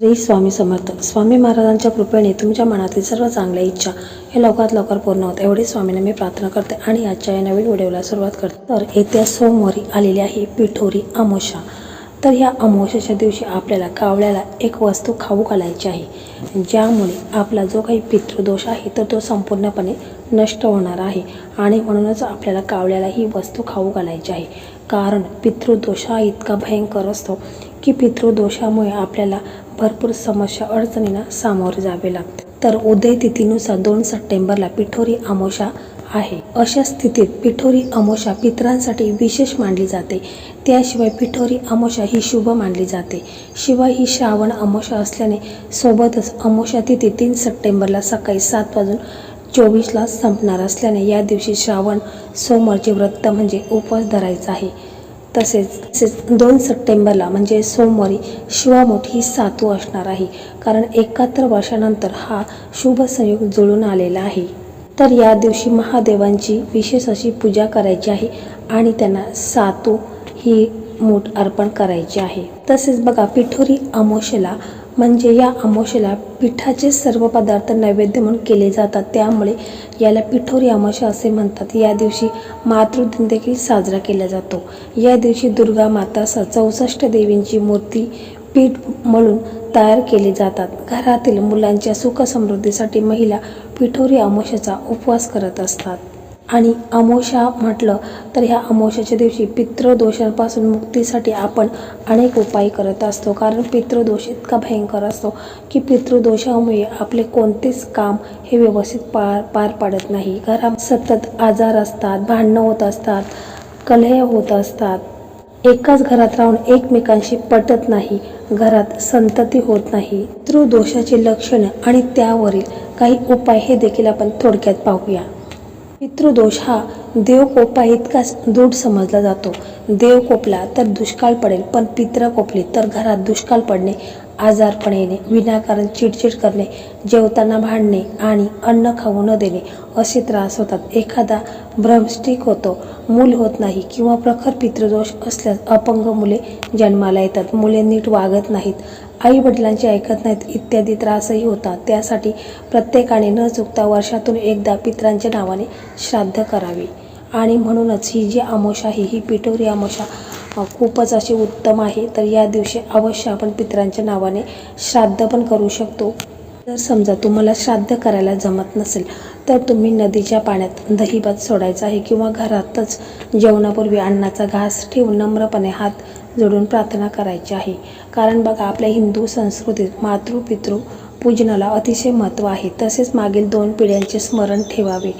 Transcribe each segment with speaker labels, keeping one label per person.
Speaker 1: श्री स्वामी समर्थ. स्वामी महाराजांच्या कृपेने तुमच्या मनातील सर्व चांगल्या इच्छा हे लवकरात लवकर पूर्ण होत. एवढी स्वामीने मी प्रार्थना करते आणि आजच्या या नवीन व्हिडिओला सुरुवात करते. तर येत्या सोमवारी आलेली आहे पिठोरी अमोशा तर या अमोशाच्या दिवशी आपल्याला कावळ्याला एक वस्तू खाऊ घालायची आहे. ज्यामुळे आपला जो काही पितृदोष आहे तर तो संपूर्णपणे नष्ट होणार आहे. आणि म्हणूनच आपल्याला कावळ्याला ही वस्तू खाऊ घालायची आहे. कारण पितृदोष हा इतका भयंकर असतो की पितृदोषामुळे आपल्याला भरपूर समस्या अडचणींना सामोरे जावे लागते. तर उदय तिथीनुसार दोन सप्टेंबरला पिठोरी अमोशा आहे. अशा स्थितीत पिठोरी अमोशा पितरांसाठी विशेष मानली जाते. त्याशिवाय पिठोरी अमोशा ही शुभ मानली जाते. शिवाय ही श्रावण अमोशा असल्याने सोबतच अमोशा तिथी तीन सप्टेंबरला सकाळी सात वाजून चोवीसला संपणार असल्याने या दिवशी श्रावण सोमवारचे व्रत म्हणजे उपवास धरायचा आहे. तसेच तसेच दोन सप्टेंबरला म्हणजे सोमवारी शिवामोठ ही सातू असणार आहे. कारण एकाहत्तर वर्षानंतर हा शुभ संयोग जुळून आलेला आहे. तर या दिवशी महादेवांची विशेष अशी पूजा करायची आहे आणि त्यांना सातू ही मूठ अर्पण करायची आहे. तसेच बघा पिठोरी अमावस्येला म्हणजे या अमावशेला पिठाचे सर्व पदार्थ नैवेद्य म्हणून केले जातात. त्यामुळे याला पिठोरी अमावस्या असे म्हणतात. या दिवशी मातृदिन देखील साजरा केला जातो. या दिवशी दुर्गा माता चौसष्ट देवींची मूर्ती पीठ म्हणून तयार केले जातात. घरातील मुलांच्या सुख समृद्धीसाठी महिला पिठोरी अमावस्येचा उपवास करत असतात. आणि अमोशा म्हटलं तर ह्या अमोशाच्या दिवशी पितृदोषांपासून मुक्तीसाठी आपण अनेक उपाय करत असतो. कारण पितृदोष इतका भयंकर असतो की पितृदोषामुळे आपले कोणतेच काम हे व्यवस्थित पार पार पाडत नाही. घरात सतत आजार असतात भांडणं होत असतात कलह होत असतात. एकाच घरात राहून एकमेकांशी पटत नाही घरात संतती होत नाही. पितृदोषाची लक्षणं आणि त्यावरील काही उपाय हे देखील आपण थोडक्यात पाहूया. पितृदोष हा देवकोपा इतकाच दूर समजला जातो. देव कोपला तर दुष्काळ पडेल पण पित्र कोपले तर घरात दुष्काळ पडणे आजारपण येणे विनाकारण चिडचिड करणे जेवताना भांडणे आणि अन्न खाऊ न देणे असे त्रास होतात. एखादा भ्रमस्टिक होतो मूल होत नाही किंवा प्रखर पितृदोष असल्यास अपंग मुले जन्माला येतात. मुले नीट वागत नाहीत. आई वडिलांची ऐकत नाहीत. इत्यादी त्रासही होता त्यासाठी प्रत्येकाने न चुकता वर्षातून एकदा पित्रांच्या नावाने श्राद्ध करावे. आणि म्हणूनच ही जी आमोशा आहे ही पिठोरी आमोशा खूपच अशी उत्तम आहे. तर या दिवशी अवश्य आपण पित्रांच्या नावाने श्राद्ध पण करू शकतो. जर समजा तुम्हाला श्राद्ध करायला जमत नसेल तर तुम्ही नदीच्या पाण्यात दहीभात सोडायचा आहे किंवा घरातच जेवणापूर्वी अन्नाचा घास ठेवून नम्रपणे हात जोडून प्रार्थना करायची आहे. कारण बघा आपल्या हिंदू संस्कृतीत मातृ पितृ पूजनाला अतिशय महत्त्व आहे. तसेच मागील दोन पिढ्यांचे स्मरण ठेवावे.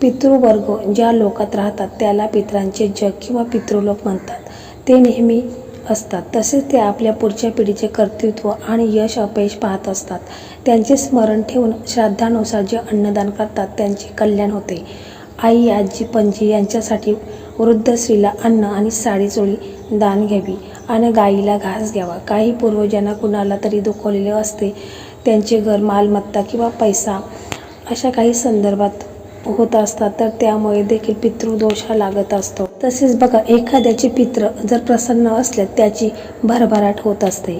Speaker 1: पितृवर्ग ज्या लोकात राहतात त्याला पित्रांचे जग किंवा पितृलोक म्हणतात. ते नेहमी असतात. तसेच ते आपल्या पुढच्या पिढीचे कर्तृत्व आणि यश अपयश पाहत असतात. त्यांचे स्मरण ठेवून श्राद्धानुसार जे अन्नदान करतात त्यांचे कल्याण होते. आई आजी पणजी यांच्यासाठी वृद्ध स्त्रीला अन्न आणि साडी चोळी दान घ्यावी आणि गाईला घास घ्यावा. काही पूर्वजांना कुणाला तरी दुखवलेले असते. त्यांचे घर मालमत्ता किंवा पैसा अशा काही संदर्भात होत असतात तर त्यामुळे देखील पितृदोष हा लागत असतो. तसेच बघा एखाद्याचे पित्र जर प्रसन्न असले त्याची भरभराट होत असते.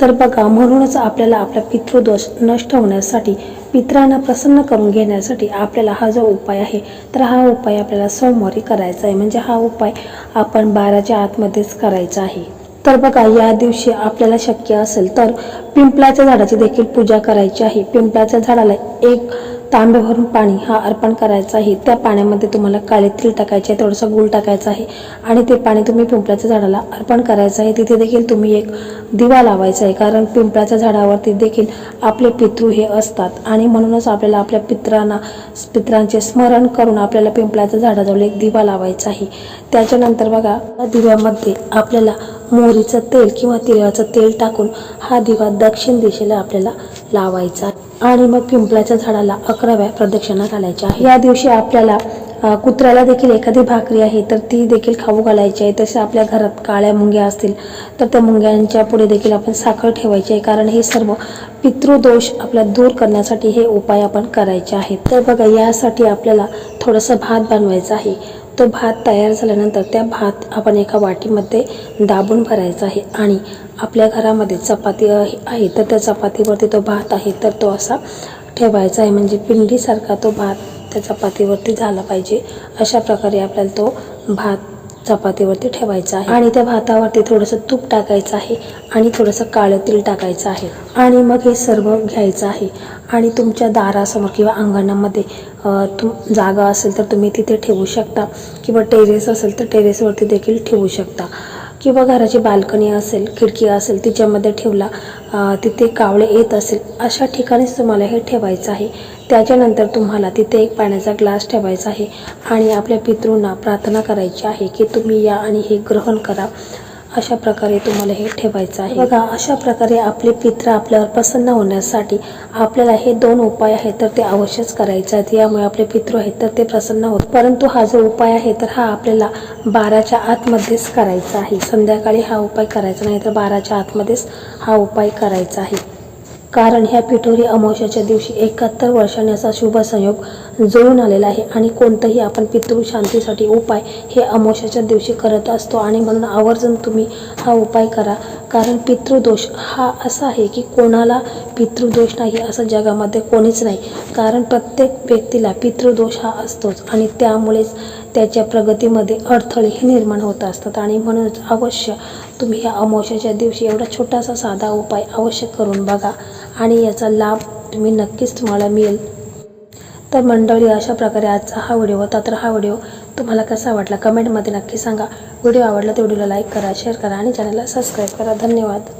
Speaker 1: तर बघा म्हणूनच आपल्याला आपला पितृदोष नष्ट होण्यासाठी पित्रांना प्रसन्न करून घेण्यासाठी आपल्याला हा जो उपाय आहे तर हा उपाय आपल्याला सोमवारी करायचा आहे. म्हणजे हा उपाय आपण बाराच्या आतमध्येच करायचा आहे. तर बघा या दिवशी आपल्याला शक्य असेल तर पिंपळाच्या झाडाची देखील पूजा करायची आहे. पिंपळाच्या झाडाला एक तांबे भरून पाणी हा अर्पण करायचा आहे. त्या पाण्यामध्ये तुम्हाला काळे तीळ टाकायचे आहे थोडंसं गुळ टाकायचं आहे आणि ते पाणी तुम्ही पिंपळाच्या झाडाला अर्पण करायचं आहे. तिथे देखील तुम्ही एक दिवा लावायचा आहे कारण पिंपळाच्या झाडावरती देखील आपले पितृ हे असतात. आणि म्हणूनच आपल्याला आपल्या पित्रांना पित्रांचे स्मरण करून आपल्याला पिंपळाच्या झाडाजवळ एक दिवा लावायचा आहे. त्याच्यानंतर बघा दिव्यामध्ये आपल्याला मोहरीचं तेल किंवा तिळाचं तेल टाकून हा दिवा दक्षिण दिशेला आपल्याला लावायचा आणि मग पिंपळाच्या झाडाला अकराव्या प्रदक्षिणा घालायच्या. या दिवशी आपल्याला कुत्र्याला देखील एखादी भाकरी आहे तर ती देखील खाऊ घालायची आहे. तसे आपल्या घरात काळ्या मुंग्या असतील तर त्या मुंग्यांच्या पुढे देखील आपण साखर ठेवायची आहे कारण हे सर्व पितृदोष आपला दूर करण्यासाठी हे उपाय आपण करायचे आहेत. तर बघा यासाठी आपल्याला थोडंसं भात बनवायचं आहे. तो भात तयार झाल्यानंतर त्या भात आपण एका वाटीमध्ये दाबून भरायचा आहे आणि आपल्या घरामध्ये चपाती आहे तर त्या चपातीवरती तो भात आहे तर तो असा ठेवायचा आहे. म्हणजे पिंडीसारखा तो भात त्या चपातीवरती झाला पाहिजे. अशा प्रकारे आपल्याला तो भात चपातीवरती ठेवायचं आहे. आणि त्या भातावरती थोडंसं तूप टाकायचं आहे आणि थोडंसं काळं तेल टाकायचं आहे. आणि मग हे सर्व घ्यायचं आहे. आणि तुमच्या दारासमोर किंवा अंगणामध्ये तुम जागा असेल तर तुम्ही तिथे ठेवू शकता. किंवा टेरेस असेल तर टेरेसवरती देखील ठेवू शकता. किंवा घराची बाल्कनी असेल खिडकी असेल तिच्यामध्ये ठेवला तिथे कावळे येत असेल अशा ठिकाणीच तुम्हाला हे ठेवायचं आहे. त्याच्यानंतर तुम्हाला तिथे एक पाण्याचा ग्लास ठेवायचा आहे आणि आपल्या पितृंना प्रार्थना करायची आहे की तुम्ही या आणि हे ग्रहण करा. अशा प्रकारे तुम्हाला हे ठेवायचं आहे. बघा अशा प्रकारे आपले पित्र आपल्यावर प्रसन्न होण्यासाठी आपल्याला हे दोन उपाय आहेत तर ते अवश्यच करायचे आहेत. यामुळे आपले पितृ आहेत तर ते प्रसन्न होत परंतु हा जो उपाय आहे तर हा आपल्याला बाराच्या आतमध्येच करायचा आहे. संध्याकाळी हा उपाय करायचा नाही तर बाराच्या आतमध्येच हा उपाय करायचा आहे. कारण ह्या पिठोरी अमावस्याच्या दिवशी एकाहत्तर वर्षाने असा शुभ संयोग जुळून आलेला आहे आणि कोणतंही आपण पितृ शांतीसाठी उपाय हे अमावस्याच्या दिवशी करत असतो आणि म्हणून आवर्जून तुम्ही हा उपाय करा. कारण पितृदोष हा असा आहे की कोणाला पितृदोष नाही असं जगामध्ये कोणीच नाही. कारण प्रत्येक व्यक्तीला पितृदोष हा असतोच आणि त्यामुळेच त्याच्या प्रगतीमध्ये अडथळेही निर्माण होत असतात. आणि म्हणूनच अवश्य तुम्ही ह्या अमावश्याच्या दिवशी एवढा छोटासा साधा उपाय अवश्य करून बघा आणि याचा लाभ तुम्ही नक्कीच तुम्हाला मिळेल. तर मंडळी अशा प्रकारे आजचा हा व्हिडिओ होता. तर हा व्हिडिओ तुम्हाला कसा वाटला? कमेंटमध्ये नक्की सांगा. व्हिडिओ आवडला तर व्हिडिओला लाईक करा शेअर करा आणि चॅनलला सबस्क्राईब करा. धन्यवाद.